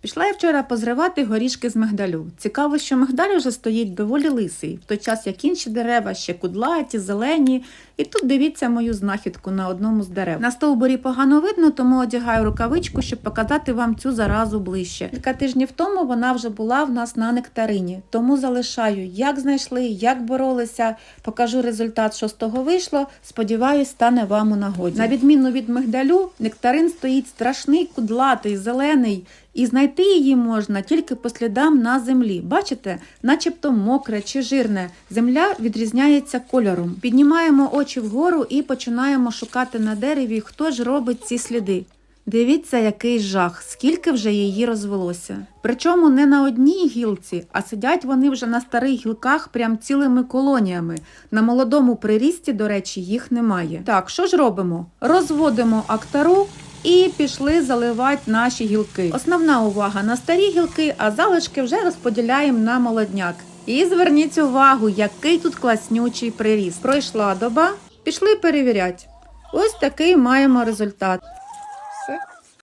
Пішла я вчора позривати горішки з мигдалю. Цікаво, що мигдаль уже стоїть доволі лисий, в той час як інші дерева ще кудлаті, зелені. І тут дивіться мою знахідку на одному з дерев. На стовбурі погано видно, тому одягаю рукавичку, щоб показати вам цю заразу ближче. Кілька тижнів тому вона вже була в нас на нектарині, тому залишаю, як знайшли, як боролися. Покажу результат, що з того вийшло. Сподіваюсь, стане вам у нагоді. На відміну від мигдалю, нектарин стоїть страшний, кудлатий, зелений. І знайти її можна тільки по слідам на землі. Бачите, начебто мокре чи жирне. Земля відрізняється кольором. Піднімаємо очі вгору і починаємо шукати на дереві, хто ж робить ці сліди. Дивіться, який жах, скільки вже її розвелося. Причому не на одній гілці, а сидять вони вже на старих гілках прям цілими колоніями. На молодому прирісті, до речі, їх немає. Так, що ж робимо? Розводимо актару і пішли заливати наші гілки. Основна увага на старі гілки, а залишки вже розподіляємо на молодняк. І зверніть увагу, який тут класнючий приріст. Пройшла доба, пішли перевіряти. Ось такий маємо результат.